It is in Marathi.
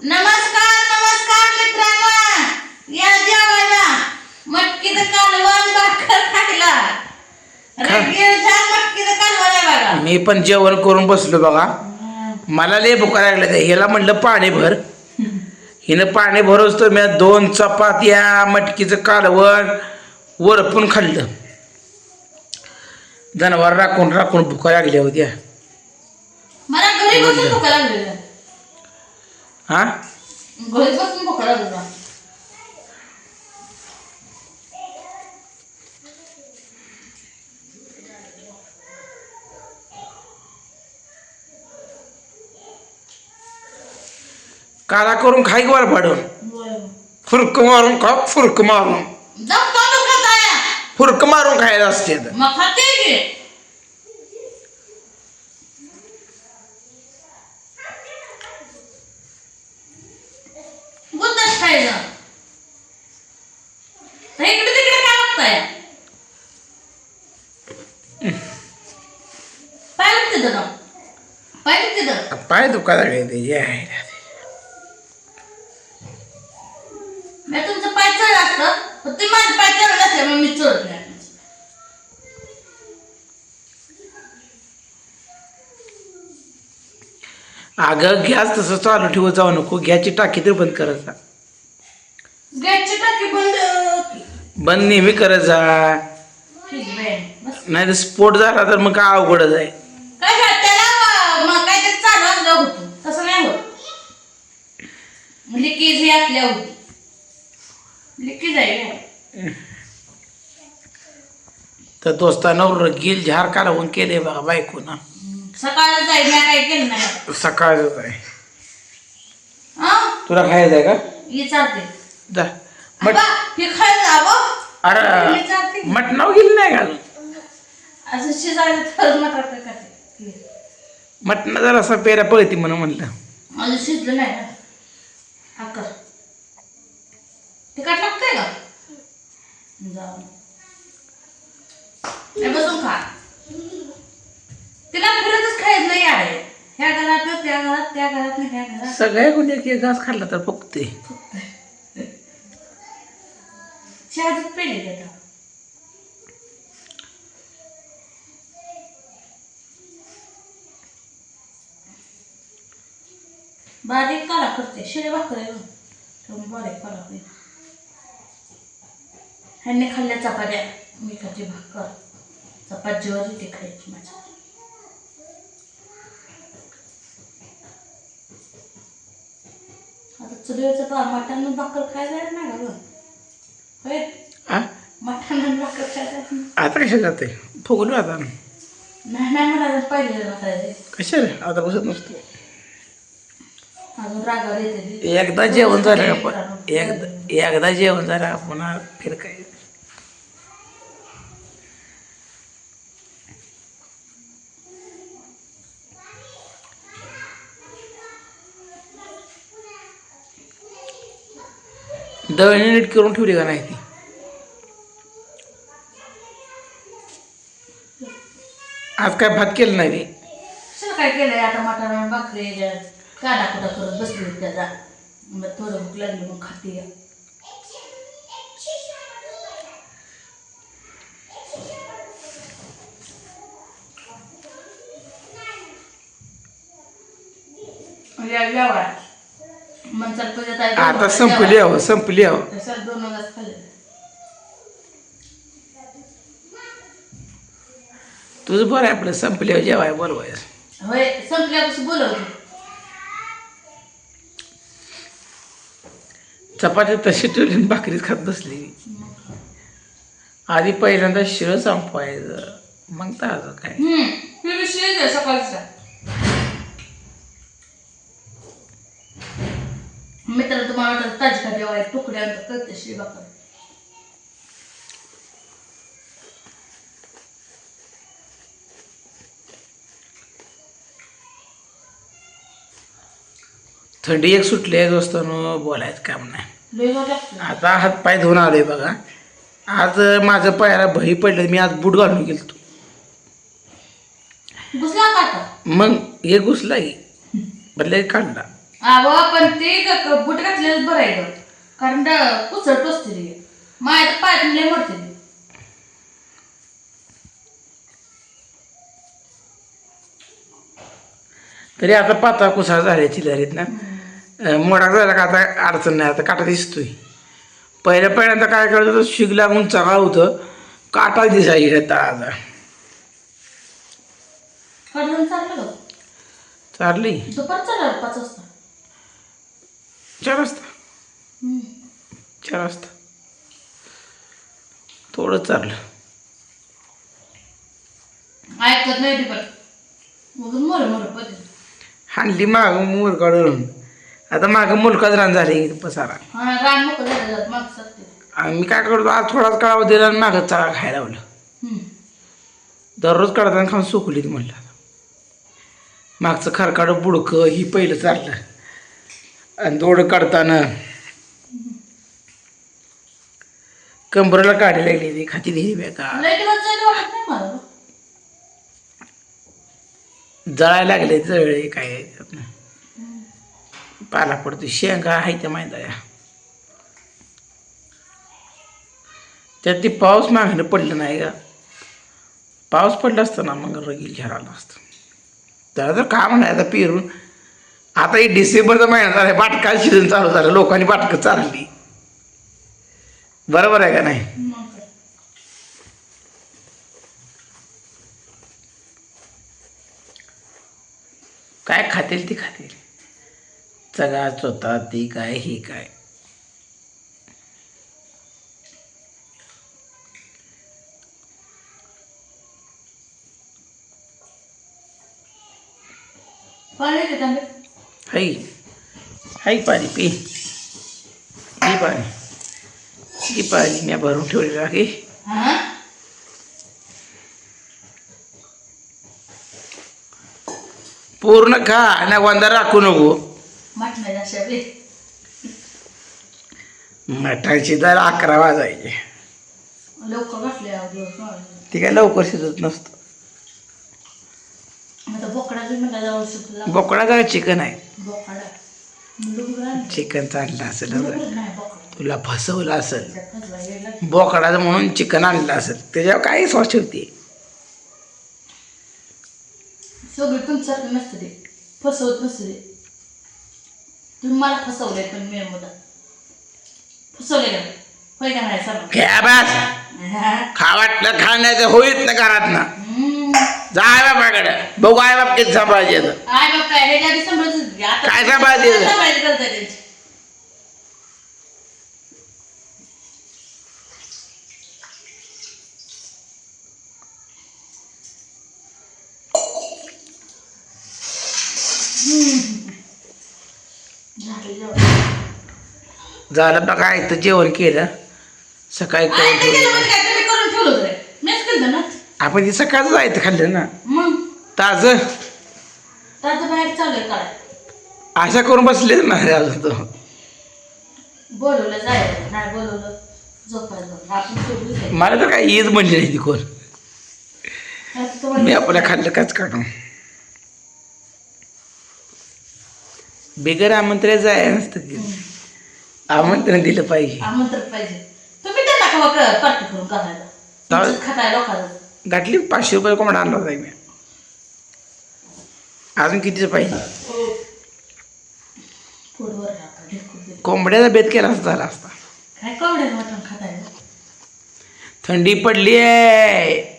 नमस्कार नमस्कार मित्रांनो. या जेवायला मटकीचं कालवण भाकर खायला. कालवण आहे बघा. मी पण जेवण करून बसलो बघा. मला लय भुका लागल्या त्या. हिला म्हणलं पाणी भर. हिनं पाणी भरोस तर मी. दोन चपात्या मटकीचं कालवण वरपून खाल्लं. जनावर राखून राखून भुका लागल्या होत्या. मला घरी बसून भूक लागलेलं हा? बसून काला करून खाई वर पाडून फुरक मारून खा फुरक मारून. फुरक मारून खायला असते तर. मग खाते की गुद्दच खायचं तर इकडे तिकडे काय बघताय पाय दुखा लागले ते आहे. मी तुमचं पाय चढ असतं पण तुम्ही माझे पाय चढत असल्यामुळे मी चढत नाही. अगं गॅस तसं चालू ठेवत जाऊ नको. गॅसची टाकी तर बंद करत जा गॅसची टाकी बंद. बंद नेहमी करत जा. आहे नाही तर स्फोट झाला तर मग काय अवघडच आहे? काय झालं? त्याला मग काहीतरी चालू असलं होतं. तसं नाही होत. लिकीज ही आपल्या होती. लिकीज आहे. तर गिल झार कालवून केले बघा बायको ना सकाळचं मी काय केलं नाही. सकाळच आहे. हा तुला खायचं आहे का? चालते जा. आबा, हे खायला जावं अरे मटणाव गेली नाही अजून असं शिजायला करते मटणा जरा असा पेऱ्या पळती म्हणून म्हणलं. अजून शिजलं नाही ना. हा कर. तिखट लागतंय का? जाऊ हे बसून खा. तिला फिरतच खायचं नाही आहे. ह्या घरात त्या घरात त्या घरात ह्या घरात. सगळ्या गुन्हे एक घास खाल्ला तर फुकते शहाजत पेले देतात. बारीक करा करते शिळे भाकर आहे तुम्ही बारीक काला ह्यांनी खाल्ल्या चपात्या मी खाते भाकर. चपात जेवायची ते खायची माझ्या आता चुलीवरचं पा मटण भाकर खायला जायला नाही का गं? आता कशा जाते फुगलो आता कशाला आता बसत नसतो एकदा जेवण झालं एकदा एकदा जेवण झालं पुन्हा फिर दळणी नीट करून ठेवली का नाही ती? आज काय भात केलं नाही रे? सर काय केलंय? आता मटण आणि भाकरी काढा कुठं करत बसली त्याचा. मग थोडं भूक लागली मग खाते या. आता संपली आहो संपली आहो खाल्ले तुझं बरं आहे आपलं संपल्यावर जेवाय बोलवतो चपाती तशी ठेवली भाकरीच खात बसली. आधी पहिल्यांदा शिळ संपवायचं. मग काय? हे विषय आहे सकाळचा. मित्र तुम्हाला वाटत ताजी खाली हवाय तुकड्या करते शिवा कर थंडी एक सुटली आहे दोस्तानं बोलायचं काम नाही. आता हात पाय धुवून आलोय बघा. आज माझं पायाला बही पडलं मी आज बूट घालून काटा मग हे घुसला की बदल्या काढला अहो पण ते ग- ग- बूट घातलेलं बरं आहे ग. कारण ड- कुचळ टोचते रे. माझ्या तर पाय लय मोडते. तरी आता पाता कुसा झाले चिलारीत ना. मोडा झाला का आता अडचण नाही आता काटा दिसतोय. पहिल्या पहिल्यांदा काय करत होतं शिग लागून चगा होतं. काटा दिसायची ताजा कडून चाललं ग. चालली. दुपार चाललं पाच वाजता. चार वाजता. चार वाजता थोडं चाललं. ऐकत नाही ते पण. मग मोर मोर पद्धत हाणली माग मोर काढून आता माग मुलकाच रान झाली पसारा. हा मी काय करतो आज थोडाच काढावा दिला आणि मागं चगा खायला लावलं. दररोज काढताना खाऊन सुकलीत म्हणलं. मागचं खरकाडं बुडकं ही पहिलं चाललं. आणि दोडं काढताना कंबरला काढी लागली ती खाती दिली बेका जळायला लागले जळले काय आहे पाला पडतो शेंगा आहे त्या माहिती त्यात ती पाऊस मागणं पडलं नाही का पाऊस पडला असता ना मग रगील झराला असतं त्याला तर नाही आता पेरून आता ही डिसेंबरचा महिना झाला बाटका सीझन चालू झालं लोकांनी बाटकं चालली बरोबर आहे का नाही? काय. खातील ती खातील. चगा चोता ती काय ही काय. पाणी हाई हाई पाणी पी पी पाणी पी पाणी मी भरून ठेवलेलं आहे. हा पूर्ण खा आणि वंदा राखू नको. मठाची दर अकरा वाजायचे. ती काय लवकर शिजत नसतं. आता बोकडा बी मला जाऊ शकतो बोकडा जरा चिकन आहे? बोकडा. चिकनचं आणलं असेल नाही बोकडा. तुला फसवलं असेल. बोकडाचं म्हणून चिकन आणलं असेल. त्याच्यावर काही स्वास ठेवते? सगळं तुमच्यासारखं नसतं ते. फसवत नसतं ते. तुम्ही मला फसवलंय पण मी मुदा फसवले का? होय का नाही सर्व घ्या बस. खा वाटलं खाण्याचं होईत ना घरात ना. जाय बापाकडे. बघू आहे बाप किती सांभाळायचे आय बाप काय ह्याच्या आधी सांभाळत आता काय सांभाळते? त्यांची झालं जेवण. झालं बघा इथं जेवण केलं. सकाळी आय, करून ते केलं ठेवलं काय तुम्ही करून ठेवलं होतं रे. मीच केलं ना आपण ती सकाळचं जायचं खाल्लं ना. मग? ताजं? त्याचं बाहेर चालू आहे काय आशा करून बसले ना अजून तो. बोलवलं जायचं नाही बोलवलं. झोपायचं आपण सोडून द्यायचं. मला तर काय ईद म्हणली नाही ती कोण. आता तुम्हाला मी आपल्या खाल्लं काच काढून. बिगर आमंत्रण जाय नसतं ते. आमंत्रण दिलं पाहिजे. आमंत्रण पाहिजे. तुम्ही त्यांना का बघ पार्टी करून करायला. तुमचं खाताय लोकांचं. गाठली पाचशे रुपये कोंबडा आणला होता मी. अजून कितीचं पाहिजे. कोंबड्याचा बेत केला असता झाला असता. थंडी पडली आहे